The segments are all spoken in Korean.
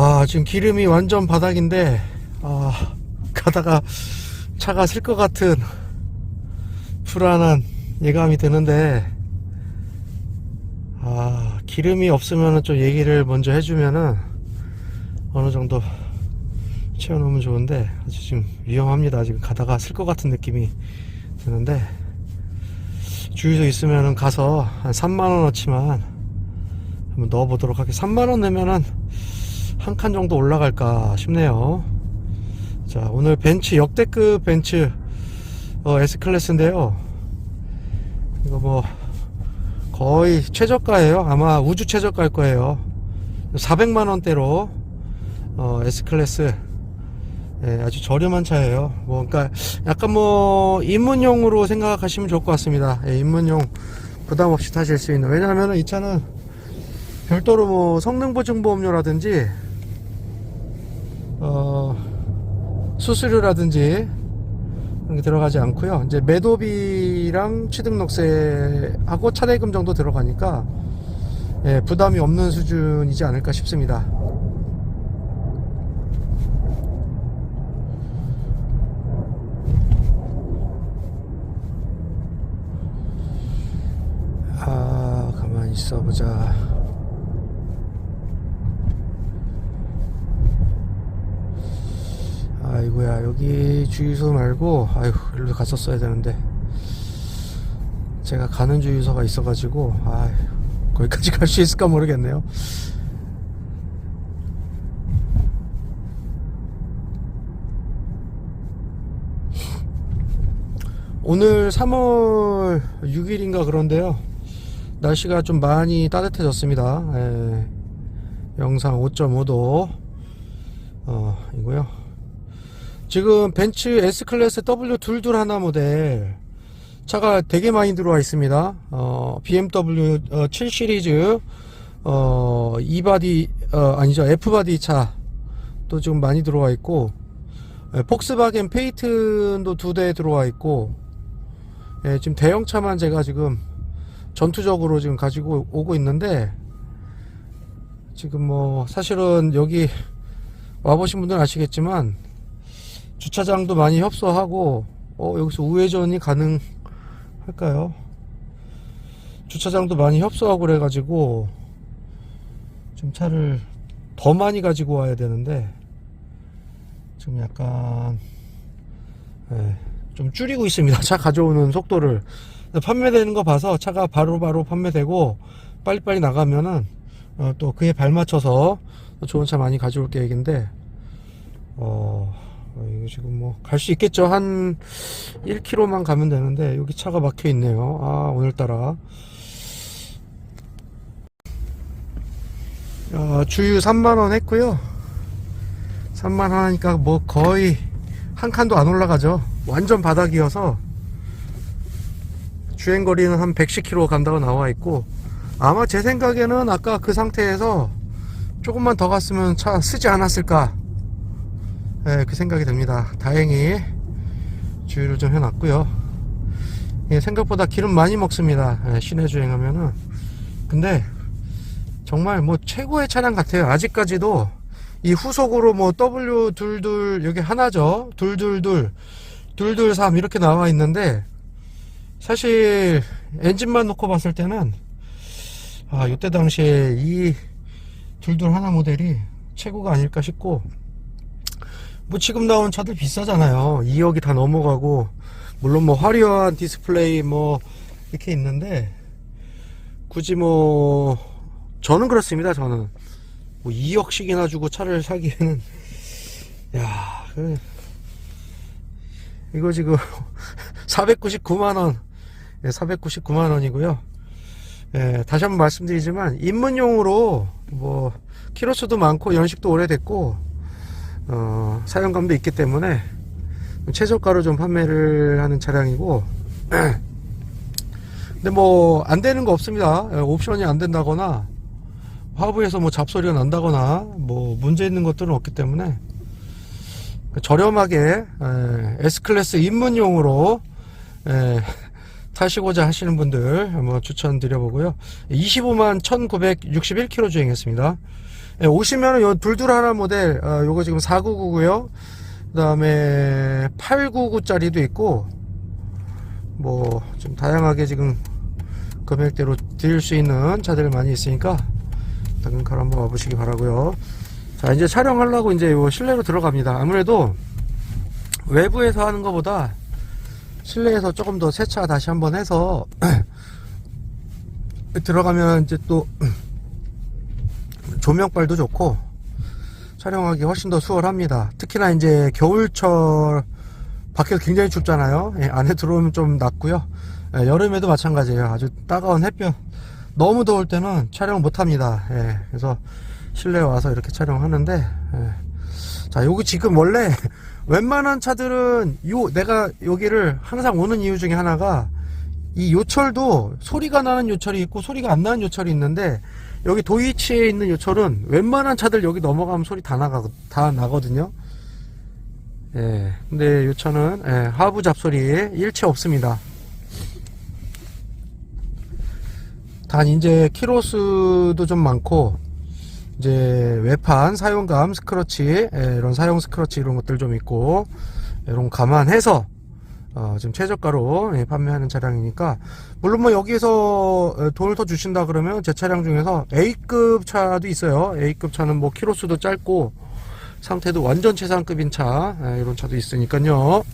아, 지금 기름이 완전 바닥인데, 아, 가다가 차가 쓸것 같은 불안한 예감이 드는데, 아, 기름이 없으면 좀 얘기를 먼저 해주면은 어느 정도 채워놓으면 좋은데, 아주 지금 위험합니다. 지금 가다가 쓸 것 같은 느낌이 드는데, 주유소 있으면은 가서 한 3만원어치만 한번 넣어보도록 하겠습니다. 3만원 내면은 한 칸 정도 올라갈까 싶네요. 자, 오늘 벤츠 역대급 벤츠 어, S클래스인데요. 이거 뭐 거의 최저가예요. 아마 우주 최저가일 거예요. 400만 원대로 어, S클래스 예, 아주 저렴한 차예요. 뭐 그러니까 약간 뭐 입문용으로 생각하시면 좋을 것 같습니다. 예, 입문용 부담 없이 타실 수 있는. 왜냐하면 이 차는 별도로 뭐 성능 보증 보험료라든지 어, 수수료라든지 그런 게 들어가지 않고요. 이제 매도비랑 취등록세하고 차대금 정도 들어가니까 예, 부담이 없는 수준이지 않을까 싶습니다. 아, 가만히 있어 보자. 아이고야 여기 주유소 말고 아이고 일로 갔었어야 되는데. 제가 가는 주유소가 있어가지고 아 거기까지 갈 수 있을까 모르겠네요. 오늘 3월 6일인가 그런데요. 날씨가 좀 많이 따뜻해졌습니다. 예, 영상 5.5도. 어 이고요 지금 벤츠 S클래스 W22 하나 모델 차가 되게 많이 들어와 있습니다. 어, BMW 어, 7 시리즈 어, E바디 어, 아니죠 F바디 차도 지금 많이 들어와 있고 예, 폭스바겐 페이튼도 두 대 들어와 있고 예, 지금 대형차만 제가 지금 전투적으로 지금 가지고 오고 있는데 지금 뭐 사실은 여기 와보신 분들은 아시겠지만 주차장도 많이 협소하고 어 여기서 우회전이 가능할까요? 주차장도 많이 협소하고 그래가지고 좀 차를 더 많이 가지고 와야 되는데 지금 약간 예, 좀 줄이고 있습니다. 차 가져오는 속도를 판매되는 거 봐서 차가 바로 바로 판매되고 빨리빨리 나가면은 어, 또 그에 발맞춰서 좋은 차 많이 가져올 계획인데 어. 어, 이거 지금 뭐 갈 수 있겠죠? 한 1km만 가면 되는데 여기 차가 막혀 있네요. 아 오늘따라. 어, 주유 3만원 했고요. 3만원 하니까 뭐 거의 한 칸도 안 올라가죠. 완전 바닥이어서 주행거리는 한 110km 간다고 나와 있고 아마 제 생각에는 아까 그 상태에서 조금만 더 갔으면 차 쓰지 않았을까 예, 그 생각이 듭니다. 다행히 주유를 좀 해놨고요. 예, 생각보다 기름 많이 먹습니다. 예, 시내 주행하면은. 근데 정말 뭐 최고의 차량 같아요. 아직까지도 이 후속으로 뭐 W 둘둘 여기 하나죠. 둘둘둘 둘둘3 이렇게 나와 있는데 사실 엔진만 놓고 봤을 때는 아 이때 당시에 이 둘둘 하나 모델이 최고가 아닐까 싶고 뭐 지금 나온 차들 비싸잖아요. 2억이 다 넘어가고 물론 뭐 화려한 디스플레이 뭐 이렇게 있는데 굳이 뭐 저는 그렇습니다. 저는 뭐 2억씩이나 주고 차를 사기에는 야 그, 이거 지금 499만 원, 499만 원이고요. 예, 다시 한번 말씀드리지만 입문용으로 뭐 키로수도 많고 연식도 오래됐고 어, 사용감도 있기 때문에 최저가로 좀 판매를 하는 차량이고. 근데 뭐 안 되는 거 없습니다. 예, 옵션이 안 된다거나 하부에서 뭐 잡소리가 난다거나 뭐 문제 있는 것들은 없기 때문에 저렴하게 에, S클래스 입문용으로 에, 타시고자 하시는 분들 한번 추천드려 보고요. 25만 1961km 주행했습니다 예, 오시면은 요 둘둘 하나 모델 어, 요거 지금 499고요. 그다음에 899짜리도 있고 뭐 좀 다양하게 지금 금액대로 드릴 수 있는 차들 많이 있으니까 당근카로 한번 와보시기 바라고요. 자 이제 촬영하려고 이제 요 실내로 들어갑니다. 아무래도 외부에서 하는 것보다 실내에서 조금 더 세차 다시 한번 해서 들어가면 이제 또 조명빨도 좋고 촬영하기 훨씬 더 수월합니다. 특히나 이제 겨울철 밖에서 굉장히 춥잖아요. 예, 안에 들어오면 좀 낫고요. 예, 여름에도 마찬가지예요. 아주 따가운 햇볕. 너무 더울 때는 촬영 못 합니다. 예, 그래서 실내에 와서 이렇게 촬영하는데, 예. 자, 여기 지금 원래 웬만한 차들은 요, 내가 여기를 항상 오는 이유 중에 하나가 이 요철도 소리가 나는 요철이 있고 소리가 안 나는 요철이 있는데 여기 도이치에 있는 요철은 웬만한 차들 여기 넘어가면 소리 다 나가 다 나거든요. 예. 근데 요 차는 예, 하부 잡소리에 일체 없습니다. 단 이제 키로수도 좀 많고 이제 외판 사용감 스크러치 예, 이런 사용 스크러치 이런 것들 좀 있고 이런 거 감안해서 어, 지금 최저가로 예, 판매하는 차량이니까 물론 뭐 여기에서 어, 돈을 더 주신다 그러면 제 차량 중에서 A급 차도 있어요. A급 차는 뭐 키로수도 짧고 상태도 완전 최상급인 차 예, 이런 차도 있으니까요.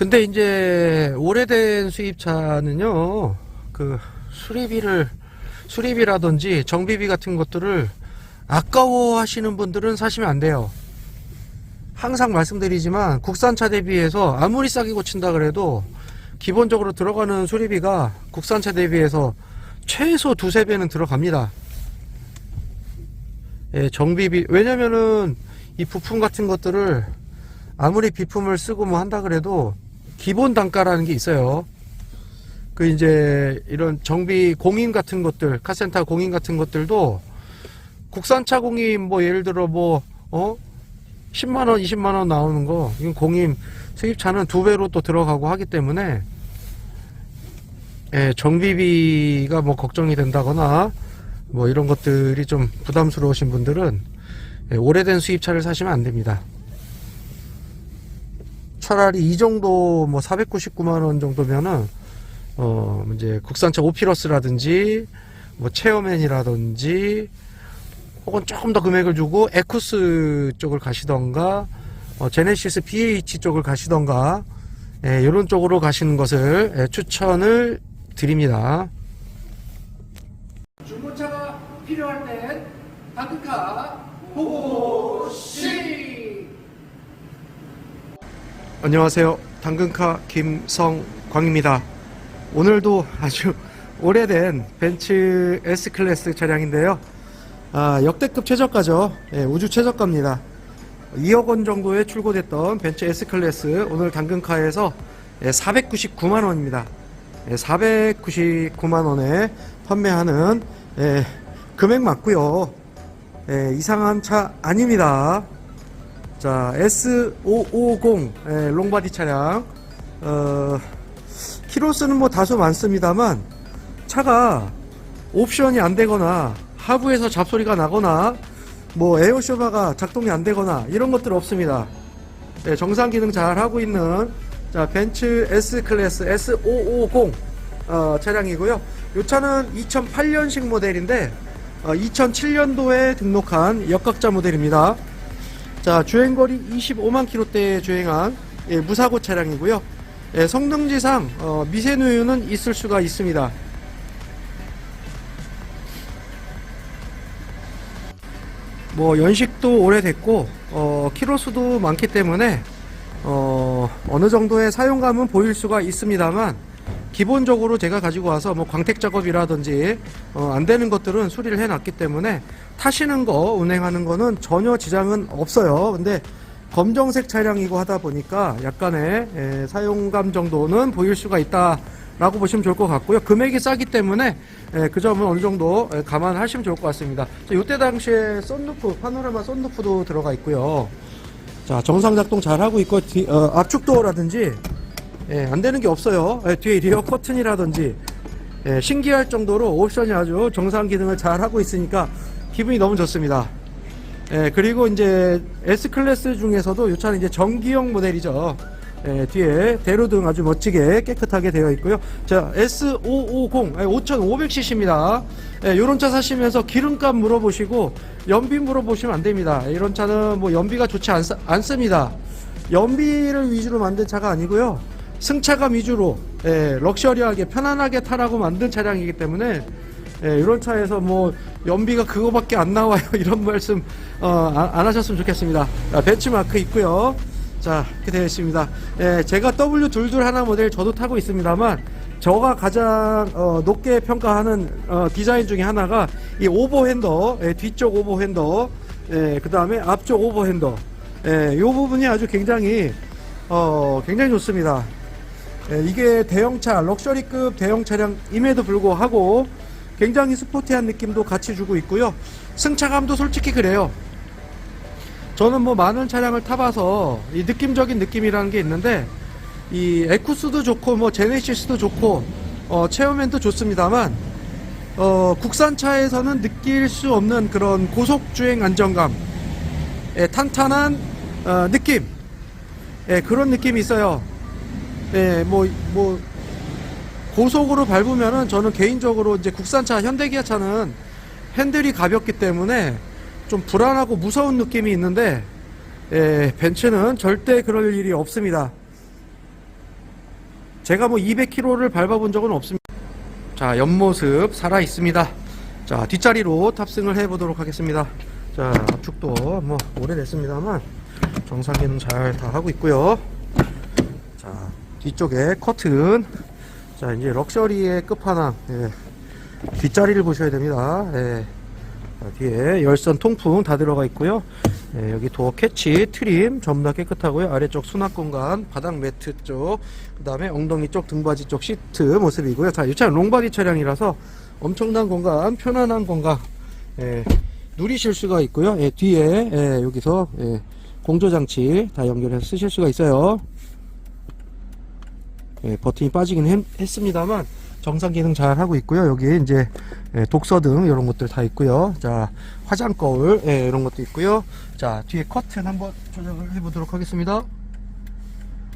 근데 이제 오래된 수입차는요, 그 수리비를 수리비라든지 정비비 같은 것들을 아까워 하시는 분들은 사시면 안 돼요. 항상 말씀드리지만 국산차 대비해서 아무리 싸게 고친다 그래도 기본적으로 들어가는 수리비가 국산차 대비해서 최소 두세 배는 들어갑니다. 예, 정비비 왜냐면은 이 부품 같은 것들을 아무리 비품을 쓰고 뭐 한다 그래도 기본 단가라는 게 있어요. 그 이제 이런 정비 공인 같은 것들, 카센터 공인 같은 것들도 국산차 공인 뭐 예를 들어 뭐 어? 10만 원, 20만 원 나오는 거 이건 공인 수입차는 두 배로 또 들어가고 하기 때문에 예, 정비비가 뭐 걱정이 된다거나 뭐 이런 것들이 좀 부담스러우신 분들은 예, 오래된 수입차를 사시면 안 됩니다. 차라리 이 정도 뭐 499만 원 정도면은 어 이제 국산차 오피러스라든지 뭐 체어맨이라든지 혹은 조금 더 금액을 주고 에쿠스 쪽을 가시던가 어, 제네시스 BH 쪽을 가시던가 예, 이런 쪽으로 가시는 것을 예, 추천을 드립니다. 중고차가 필요할 땐 다크카 호시 안녕하세요. 당근카 김성광입니다. 오늘도 아주 오래된 벤츠 S클래스 차량인데요. 아, 역대급 최저가죠. 예, 우주 최저가입니다. 2억 원 정도에 출고됐던 벤츠 S클래스 오늘 당근카에서 499만 원입니다. 499만 원에 판매하는 예, 금액 맞고요. 예, 이상한 차 아닙니다. 자, S550 예, 롱바디 차량. 어, 키로수는 뭐 다소 많습니다만 차가 옵션이 안 되거나 하부에서 잡소리가 나거나 뭐 에어쇼바가 작동이 안 되거나 이런 것들 없습니다. 예, 정상 기능 잘 하고 있는 자, 벤츠 S 클래스 S550 어, 차량이고요. 이 차는 2008년식 모델인데 어, 2007년도에 등록한 역각자 모델입니다. 자, 주행거리 25만 킬로대 주행한 예, 무사고 차량이고요. 예, 성능지상 어, 미세누유는 있을 수가 있습니다. 뭐 연식도 오래됐고 어, 키로수도 많기 때문에 어, 어느 정도의 사용감은 보일 수가 있습니다만 기본적으로 제가 가지고 와서 뭐 광택 작업이라든지 어, 안 되는 것들은 수리를 해놨기 때문에 타시는 거 운행하는 거는 전혀 지장은 없어요. 근데 검정색 차량이고 하다 보니까 약간의 에, 사용감 정도는 보일 수가 있다 라고 보시면 좋을 것 같고요. 금액이 싸기 때문에 예, 그 점은 어느 정도 예, 감안하시면 좋을 것 같습니다. 자, 이때 당시에 썬루프, 파노라마 썬루프도 들어가 있고요. 자, 정상 작동 잘 하고 있고 뒤, 어, 압축 도어라든지 예, 안 되는 게 없어요. 예, 뒤에 리어 커튼이라든지 예, 신기할 정도로 옵션이 아주 정상 기능을 잘 하고 있으니까 기분이 너무 좋습니다. 예, 그리고 이제 S 클래스 중에서도 이 차는 이제 전기형 모델이죠. 예, 뒤에 대로등 아주 멋지게 깨끗하게 되어 있고요. 자, S550, 5500cc입니다. 예, 이런 차 사시면서 기름값 물어보시고 연비 물어보시면 안 됩니다. 이런 차는 뭐 연비가 좋지 않, 않습니다. 연비를 위주로 만든 차가 아니고요. 승차감 위주로 예, 럭셔리하게 편안하게 타라고 만든 차량이기 때문에 예, 이런 차에서 뭐 연비가 그거밖에 안 나와요. 이런 말씀 어, 안, 안 하셨으면 좋겠습니다. 자, 벤츠마크 있고요. 자 이렇게 되어 있습니다. 예, 제가 W22 하나 모델 저도 타고 있습니다만 저가 가장 어, 높게 평가하는 어, 디자인 중에 하나가 이 오버 핸더 예, 뒤쪽 오버 핸더 예, 그 다음에 앞쪽 오버 핸더. 예, 이 부분이 아주 굉장히 어, 굉장히 좋습니다 예, 이게 대형차, 럭셔리급 대형 차량임에도 불구하고 굉장히 스포티한 느낌도 같이 주고 있고요. 승차감도 솔직히 그래요. 저는 뭐 많은 차량을 타봐서 이 느낌적인 느낌이라는 게 있는데 이 에쿠스도 좋고 뭐 제네시스도 좋고 어, 체어맨도 좋습니다만 어, 국산차에서는 느낄 수 없는 그런 고속주행 안정감, 예, 탄탄한 어, 느낌, 예, 그런 느낌이 있어요. 예, 뭐, 뭐, 고속으로 밟으면은 저는 개인적으로 이제 국산차 현대기아 차는 핸들이 가볍기 때문에 좀 불안하고 무서운 느낌이 있는데, 예, 벤츠는 절대 그럴 일이 없습니다. 제가 뭐 200km를 밟아본 적은 없습니다. 자, 옆모습 살아 있습니다. 자, 뒷자리로 탑승을 해 보도록 하겠습니다. 자, 압축도 뭐 오래됐습니다만 정상 기능 잘다 하고 있고요. 자, 뒤쪽에 커튼. 자, 이제 럭셔리의 끝판왕. 예. 뒷자리를 보셔야 됩니다. 예. 자, 뒤에 열선 통풍 다 들어가 있고요. 예, 여기 도어 캐치, 트림 전부 다 깨끗하고요. 아래쪽 수납 공간, 바닥 매트 쪽, 그 다음에 엉덩이 쪽, 등받이 쪽 시트 모습이고요. 자, 이 차는 롱바디 차량이라서 엄청난 공간, 편안한 공간, 예, 누리실 수가 있고요. 예, 뒤에, 예, 여기서, 예, 공조장치 다 연결해서 쓰실 수가 있어요. 예, 버튼이 빠지긴 했, 했습니다만 정상 기능 잘 하고 있고요. 여기 이제 예, 독서 등 이런 것들 다 있고요. 자 화장 거울 예, 이런 것도 있고요. 자 뒤에 커튼 한번 조정을 해보도록 하겠습니다.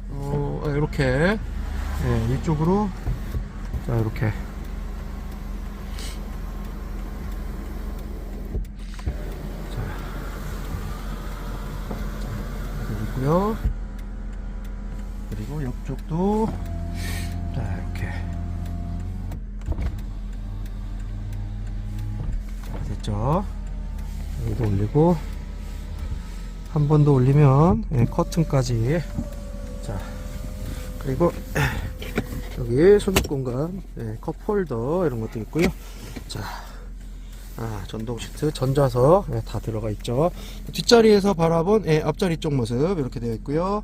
어, 이렇게 예, 이쪽으로 자 이렇게 자 있고요. 그리고 옆쪽도 자 이렇게 자, 됐죠 여기도 올리고 한 번 더 올리면 예, 커튼까지 자 그리고 여기 손목 공간 예, 컵홀더 이런 것도 있고요 자 아, 전동 시트, 전자석 예, 다 들어가 있죠. 뒷자리에서 바라본 예, 앞자리 쪽 모습 이렇게 되어 있고요.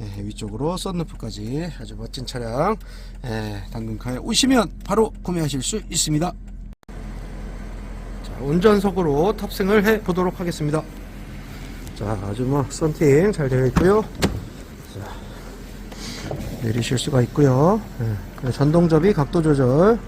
예, 위쪽으로 썬루프까지 아주 멋진 차량 예, 당근카에 오시면 바로 구매하실 수 있습니다. 자, 운전석으로 탑승을 해 보도록 하겠습니다. 자, 아주 뭐 썬팅 잘 되어 있고요. 자, 내리실 수가 있고요. 예, 전동접이 각도 조절.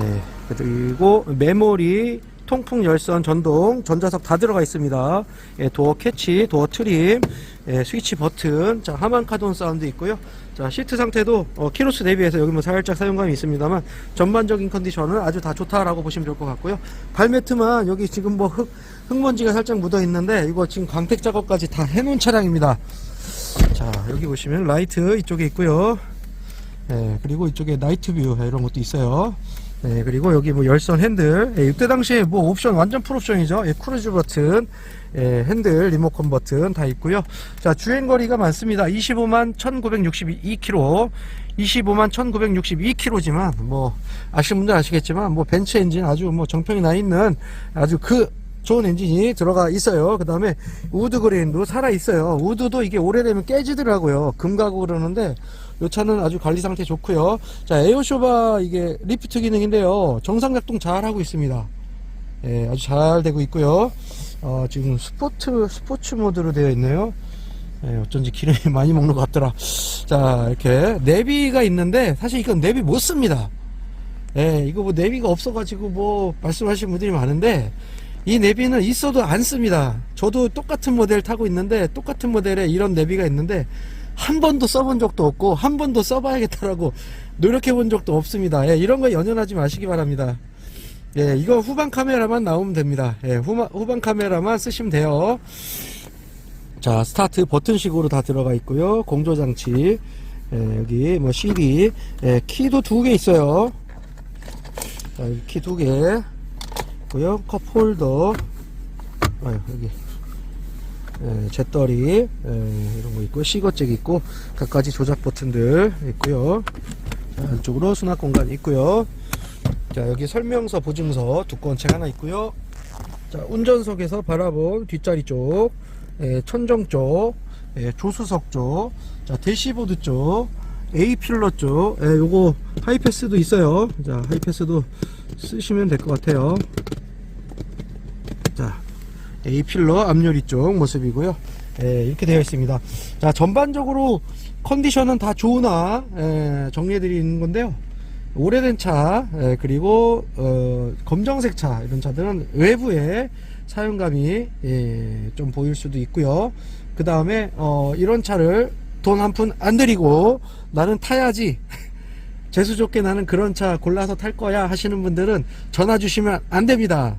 예, 그리고 메모리 통풍 열선 전동 전자석 다 들어가 있습니다. 예, 도어 캐치, 도어 트림, 예, 스위치 버튼, 자 하만 카돈 사운드 있고요. 자 시트 상태도 어, 키로수 대비해서 여기 뭐 살짝 사용감이 있습니다만 전반적인 컨디션은 아주 다 좋다라고 보시면 좋을 것 같고요. 발매트만 여기 지금 뭐 흙, 흙먼지가 살짝 묻어 있는데 이거 지금 광택 작업까지 다 해놓은 차량입니다. 자 여기 보시면 라이트 이쪽에 있고요. 예, 그리고 이쪽에 나이트 뷰 이런 것도 있어요. 네, 그리고 여기 뭐 열선 핸들. 예, 이때 당시에 뭐 옵션 완전 풀 옵션이죠. 예, 크루즈 버튼, 예, 핸들, 리모컨 버튼 다 있고요. 자, 주행 거리가 많습니다. 25만 1962km. 25만 1962km지만 뭐 아시는 분들 아시겠지만 뭐 벤츠 엔진 아주 뭐 정평이 나 있는 아주 그 좋은 엔진이 들어가 있어요. 그 다음에 우드 그레인도 살아 있어요. 우드도 이게 오래되면 깨지더라고요. 금 가고 그러는데 이 차는 아주 관리 상태 좋고요. 자 에어쇼바 이게 리프트 기능인데요. 정상 작동 잘 하고 있습니다. 예, 아주 잘 되고 있고요. 어, 지금 스포츠 스포츠 모드로 되어 있네요. 예, 어쩐지 기름이 많이 먹는 것 같더라. 자 이렇게 내비가 있는데 사실 이건 내비 못 씁니다. 예, 이거 뭐 내비가 없어가지고 뭐 말씀하신 분들이 많은데 이 내비는 있어도 안 씁니다. 저도 똑같은 모델 타고 있는데 똑같은 모델에 이런 내비가 있는데 한 번도 써본 적도 없고 한 번도 써봐야겠다라고 노력해 본 적도 없습니다. 예, 이런 거 연연하지 마시기 바랍니다. 예, 이거 후방 카메라만 나오면 됩니다. 예, 후방, 후방 카메라만 쓰시면 돼요. 자, 스타트 버튼식으로 다 들어가 있고요. 공조 장치. 예, 여기 뭐 CD, 예, 키도 두 개 있어요. 자, 키 두 개. 있고요. 컵 홀더. 아유, 여기. 예, 잿더리, 예, 이런 거 있고, 시거잭 있고, 갖가지 조작 버튼들 있고요. 자, 안쪽으로 수납 공간 있고요. 자, 여기 설명서, 보증서 두꺼운 책 하나 있고요. 자, 운전석에서 바라본 뒷자리 쪽, 예, 천정 쪽, 예, 조수석 쪽, 자, 대시보드 쪽, A 필러 쪽, 예, 요거 하이패스도 있어요. 자, 하이패스도 쓰시면 될 것 같아요. 자, A 필러 앞유리 쪽 모습이고요. 예, 이렇게 되어 있습니다. 자, 전반적으로 컨디션은 다 좋으나 예, 정리해 드리는 건데요. 오래된 차 예, 그리고 어, 검정색 차 이런 차들은 외부에 사용감이 예, 좀 보일 수도 있고요. 그 다음에 어, 이런 차를 돈 한 푼 안 들이고 나는 타야지 재수 좋게 나는 그런 차 골라서 탈 거야 하시는 분들은 전화 주시면 안 됩니다.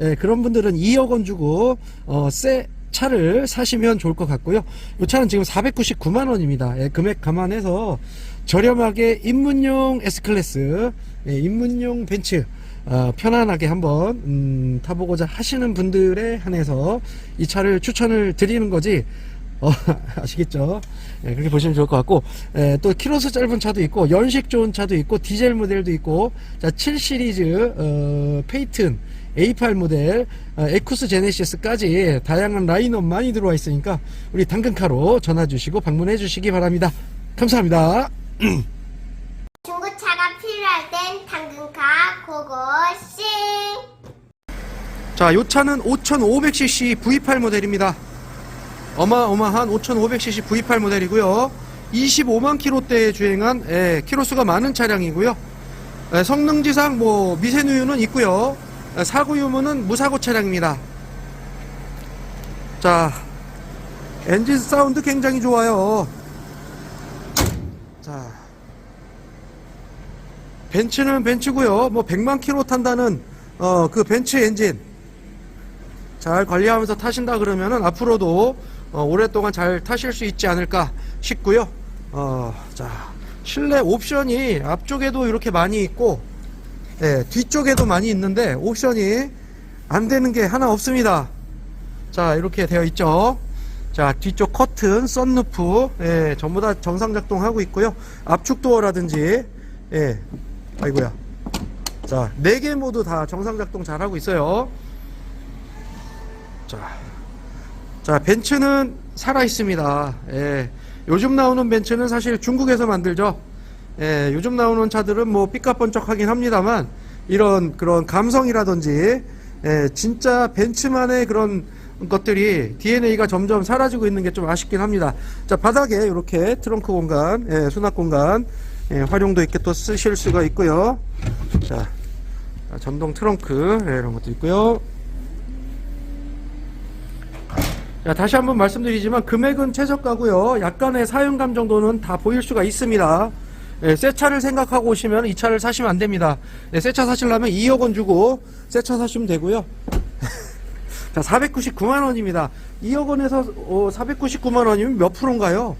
예, 그런 분들은 2억 원 주고 어, 새 차를 사시면 좋을 것 같고요. 이 차는 지금 499만 원입니다. 예, 금액 감안해서 저렴하게 입문용 S클래스, 예, 입문용 벤츠 어, 편안하게 한번 음, 타보고자 하시는 분들에 한해서 이 차를 추천을 드리는 거지. 어, 아시겠죠? 예, 그렇게 보시면 좋을 것 같고, 예, 또 키로수 짧은 차도 있고, 연식 좋은 차도 있고, 디젤 모델도 있고, 자, 7 시리즈, 어, 페이튼, A8 모델, 어, 에쿠스 제네시스까지 다양한 라인업 많이 들어와 있으니까, 우리 당근카로 전화 주시고 방문해 주시기 바랍니다. 감사합니다. 중고차가 필요할 땐 당근카 고고싱 자, 요 차는 5500cc V8 모델입니다. 어마어마한 5500cc V8 모델이고요. 25만 킬로대에 주행한 예, 키로수가 많은 차량이고요. 예, 성능지상 뭐 미세누유는 있고요. 예, 사고 유무는 무사고 차량입니다. 자, 엔진 사운드 굉장히 좋아요. 자, 벤츠는 벤츠고요. 뭐 100만 킬로 탄다는 어, 그 벤츠 엔진 잘 관리하면서 타신다 그러면은 앞으로도 어, 오랫동안 잘 타실 수 있지 않을까 싶고요. 어, 자, 실내 옵션이 앞쪽에도 이렇게 많이 있고, 예, 뒤쪽에도 많이 있는데 옵션이 안 되는 게 하나 없습니다. 자, 이렇게 되어 있죠. 자, 뒤쪽 커튼, 썬루프, 예, 전부 다 정상 작동하고 있고요. 압축 도어라든지, 예, 아이고야. 자, 네 개 모두 다 정상 작동 잘 하고 있어요. 자, 자 벤츠는 살아 있습니다. 예, 요즘 나오는 벤츠는 사실 중국에서 만들죠. 예, 요즘 나오는 차들은 뭐 삐까번쩍하긴 합니다만 이런 그런 감성이라든지 예, 진짜 벤츠만의 그런 것들이 DNA가 점점 사라지고 있는 게 좀 아쉽긴 합니다. 자 바닥에 이렇게 트렁크 공간, 예, 수납 공간 예, 활용도 있게 또 쓰실 수가 있고요. 자, 자, 전동 트렁크 예, 이런 것도 있고요. 자, 다시 한번 말씀드리지만 금액은 최저가고요. 약간의 사용감 정도는 다 보일 수가 있습니다. 예, 새 차를 생각하고 오시면 이 차를 사시면 안 됩니다. 예, 새차 사시려면 2억 원 주고 새 차 사시면 되고요. 자, 499만 원입니다. 2억 원에서 어, 499만 원이면 몇 프로인가요?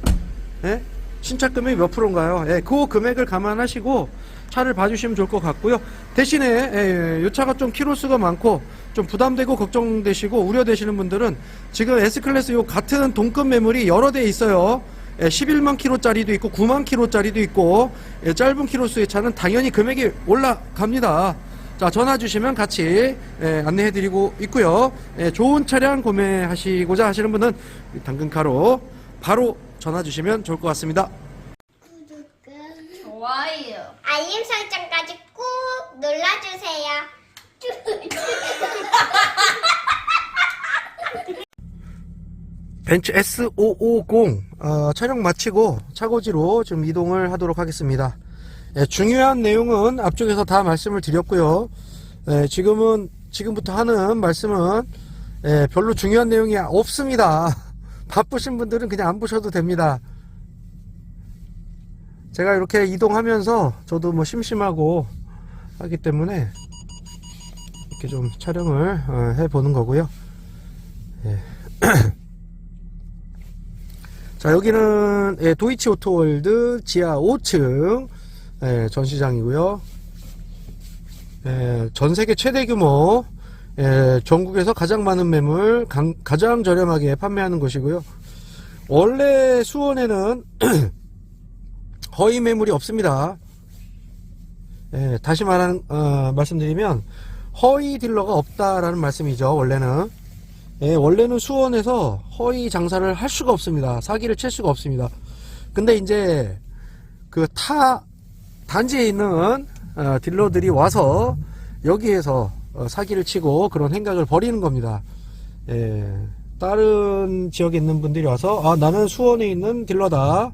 예? 신차 금액이 몇 프로인가요? 예, 그 금액을 감안하시고 차를 봐주시면 좋을 것 같고요. 대신에 예, 이 차가 좀 키로수가 많고 좀 부담되고 걱정되시고 우려되시는 분들은 지금 S클래스 요 같은 동급 매물이 여러 대 있어요. 예, 11만 킬로짜리도 있고 9만 킬로짜리도 있고 예, 짧은 키로수의 차는 당연히 금액이 올라갑니다. 자, 전화 주시면 같이 예, 안내해드리고 있고요. 예, 좋은 차량 구매하시고자 하시는 분은 당근카로 바로 전화 주시면 좋을 것 같습니다. 구독과 좋아요. 알림 설정까지 꾹 눌러주세요. 벤츠 S550 어, 촬영 마치고 차고지로 좀 이동을 하도록 하겠습니다. 예, 중요한 내용은 앞쪽에서 다 말씀을 드렸고요. 예, 지금은 지금부터 하는 말씀은 예, 별로 중요한 내용이 없습니다. 바쁘신 분들은 그냥 안 보셔도 됩니다. 제가 이렇게 이동하면서 저도 뭐 심심하고 하기 때문에 이렇게 좀 촬영을 어, 해보는 거고요. 예. 자 여기는 예, 도이치 오토월드 지하 5층 예, 전시장이고요. 예, 전 세계 최대 규모 예, 전국에서 가장 많은 매물 강- 가장 저렴하게 판매하는 곳이고요. 원래 수원에는 허위 매물이 없습니다. 예, 다시 말하는 어, 말씀드리면 허위 딜러가 없다라는 말씀이죠. 원래는 예, 원래는 수원에서 허위 장사를 할 수가 없습니다. 사기를 칠 수가 없습니다. 근데 이제 그 타 단지에 있는 어, 딜러들이 와서 여기에서 어, 사기를 치고 그런 행각을 벌이는 겁니다. 예, 다른 지역에 있는 분들이 와서 아 나는 수원에 있는 딜러다.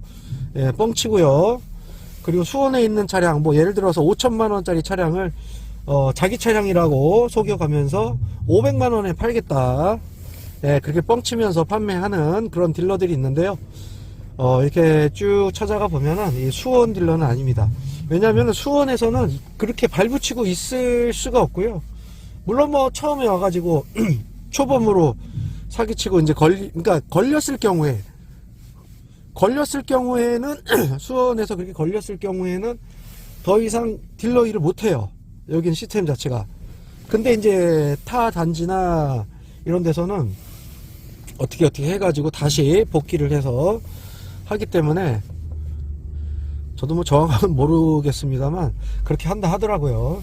예, 뻥치고요. 그리고 수원에 있는 차량 뭐 예를 들어서 5천만 원짜리 차량을 어, 자기 차량이라고 속여가면서 500만 원에 팔겠다. 예, 그렇게 뻥치면서 판매하는 그런 딜러들이 있는데요. 어, 이렇게 쭉 찾아가 보면은 이 수원 딜러는 아닙니다. 왜냐하면 수원에서는 그렇게 발붙이고 있을 수가 없고요. 물론 뭐 처음에 와가지고 초범으로 사기치고 이제 걸리, 그러니까 걸렸을 경우에 걸렸을 경우에는 수원에서 그렇게 걸렸을 경우에는 더 이상 딜러 일을 못 해요. 여기는 시스템 자체가. 근데 이제 타 단지나 이런 데서는 어떻게 어떻게 해가지고 다시 복귀를 해서 하기 때문에 저도 뭐 정확하게는 모르겠습니다만 그렇게 한다 하더라고요.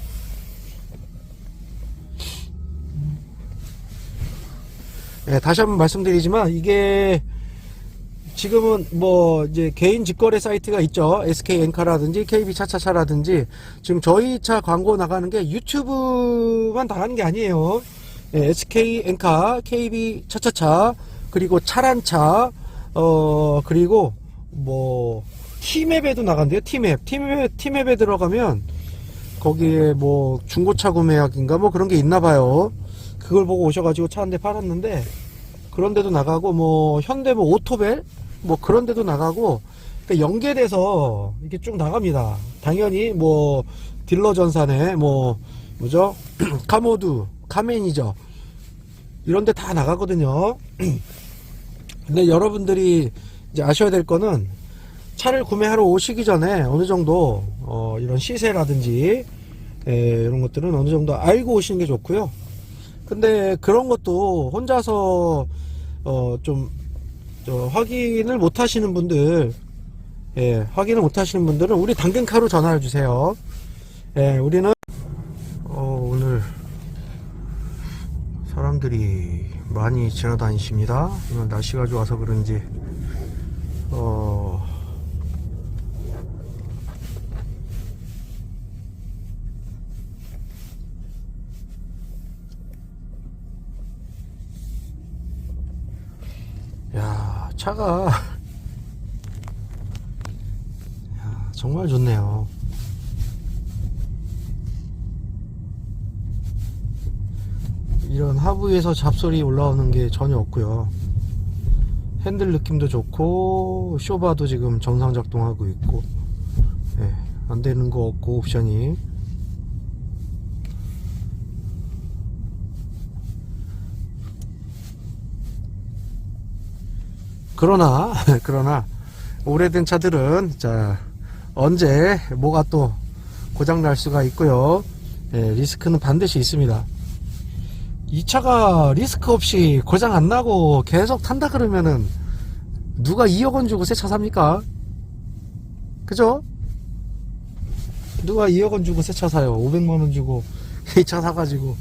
예, 다시 한번 말씀드리지만 이게 지금은 뭐 이제 개인 직거래 사이트가 있죠. SK 엔카라든지 KB 차차차라든지 지금 저희 차 광고 나가는 게 유튜브만 나가는 게 아니에요. 예, SK 엔카, KB 차차차 그리고 차란차 어 그리고 뭐 티맵에도 나간대요. 티맵. 티맵 티맵에 들어가면 거기에 뭐 중고차 구매약인가 뭐 그런 게 있나 봐요. 그걸 보고 오셔가지고 차 한 대 팔았는데 그런 데도 나가고 뭐 현대 뭐 오토벨 뭐 그런 데도 나가고 그러니까 연계돼서 이렇게 쭉 나갑니다. 당연히 뭐 딜러 전산에 뭐 뭐죠 카모드 카멘이죠 이런 데 다 나가거든요. 근데 여러분들이 이제 아셔야 될 거는 차를 구매하러 오시기 전에 어느 정도 어, 이런 시세라든지 에, 이런 것들은 어느 정도 알고 오시는 게 좋고요. 근데 그런 것도 혼자서 어, 좀 저, 확인을 못 하시는 분들 예, 확인을 못 하시는 분들은 우리 당근카로 전화를 주세요. 예, 우리는 어, 오늘 사람들이 많이 지나다니십니다. 오늘 날씨가 좋아서 그런지 어, 야 차가 야, 정말 좋네요. 이런 하부에서 잡소리 올라오는 게 전혀 없고요. 핸들 느낌도 좋고 쇼바도 지금 정상 작동하고 있고 예, 안 되는 거 없고 옵션이 그러나 그러나 오래된 차들은 자 언제 뭐가 또 고장 날 수가 있고요. 예, 리스크는 반드시 있습니다. 이 차가 리스크 없이 고장 안 나고 계속 탄다 그러면은 누가 2억 원 주고 새 차 삽니까? 그죠? 누가 2억 원 주고 새 차 사요? 500만 원 주고 이 차 사가지고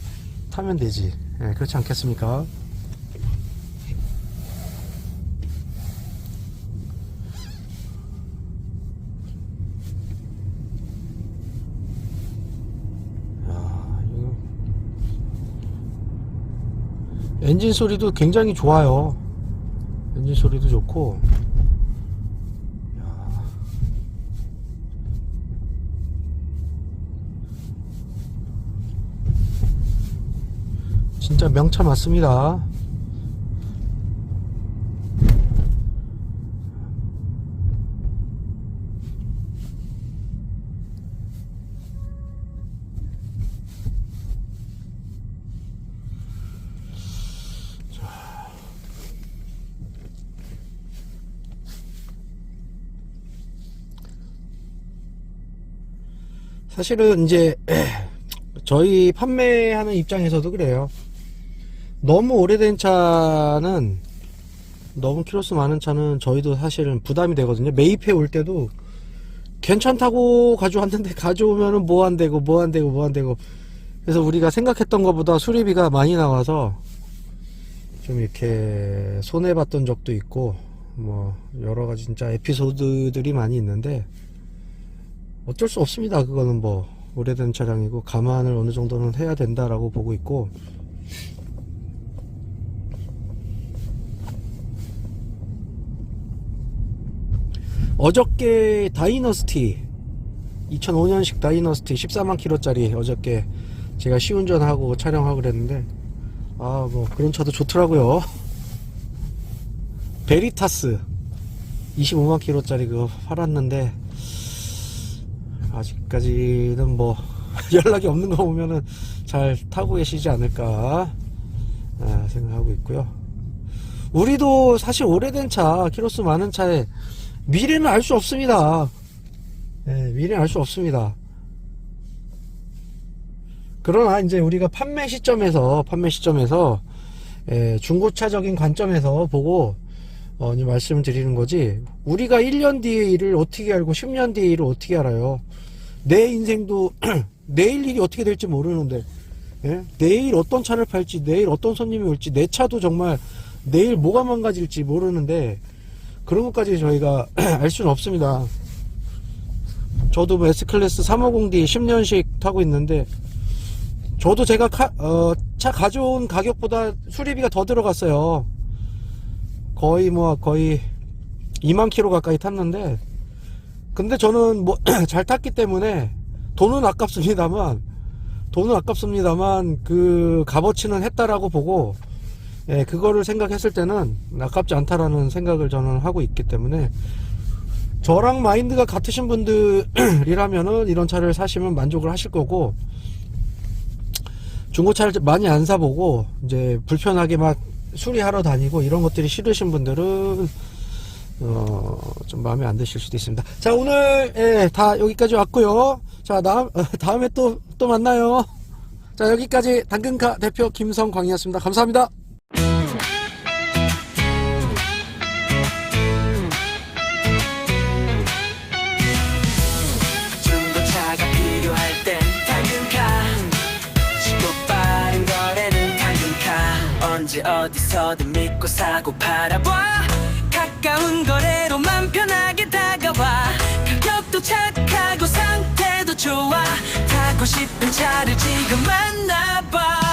타면 되지. 예, 그렇지 않겠습니까? 야, 이거 엔진 소리도 굉장히 좋아요. 엔진 소리도 좋고. 야. 진짜 명차 맞습니다. 사실은 이제 저희 판매하는 입장에서도 그래요. 너무 오래된 차는 너무 키로수 많은 차는 저희도 사실은 부담이 되거든요. 매입해 올 때도 괜찮다고 가져왔는데 가져오면은 뭐 안 되고 뭐 안 되고 뭐 안 되고 그래서 우리가 생각했던 것보다 수리비가 많이 나와서 좀 이렇게 손해 봤던 적도 있고 뭐 여러 가지 진짜 에피소드들이 많이 있는데 어쩔 수 없습니다. 그거는 뭐 오래된 차량이고 감안을 어느 정도는 해야 된다라고 보고 있고 어저께 다이너스티 2005년식 다이너스티 14만 킬로짜리 어저께 제가 시운전하고 촬영하고 그랬는데 아 뭐 그런 차도 좋더라고요 베리타스 25만 킬로짜리 그거 팔았는데 아직까지는 뭐 연락이 없는 거 보면은 잘 타고 계시지 않을까 아, 생각하고 있고요. 우리도 사실 오래된 차, 키로수 많은 차에 미래는 알 수 없습니다. 네, 미래는 알 수 없습니다. 그러나 이제 우리가 판매 시점에서 판매 시점에서 예, 중고차적인 관점에서 보고 어, 말씀을 드리는 거지. 우리가 1년 뒤의 일을 어떻게 알고 10년 뒤의 일을 어떻게 알아요? 내 인생도 내일 일이 어떻게 될지 모르는데 예? 내일 어떤 차를 팔지 내일 어떤 손님이 올지 내 차도 정말 내일 뭐가 망가질지 모르는데 그런 것까지 저희가 알 수는 없습니다. 저도 뭐 S클래스 350D 10년씩 타고 있는데 저도 제가 카- 어, 차 가져온 가격보다 수리비가 더 들어갔어요. 거의 뭐 거의 2만 킬로 가까이 탔는데 근데 저는 뭐 잘 탔기 때문에 돈은 아깝습니다만 돈은 아깝습니다만 그 값어치는 했다라고 보고 예, 그거를 생각했을 때는 아깝지 않다라는 생각을 저는 하고 있기 때문에 저랑 마인드가 같으신 분들이라면은 이런 차를 사시면 만족을 하실 거고 중고차를 많이 안 사보고 이제 불편하게 막 수리하러 다니고 이런 것들이 싫으신 분들은 어, 좀 마음에 안 드실 수도 있습니다. 자, 오늘, 예, 다 여기까지 왔고요. 자, 다음, 어, 다음에 또, 또 만나요. 자, 여기까지 당근카 대표 김성광이었습니다. 감사합니다. 어디서든 믿고 사고 팔아봐 가까운 거래로만 편하게 다가와. 가격도 착하고 상태도 좋아. 타고 싶은 차를 지금 만나봐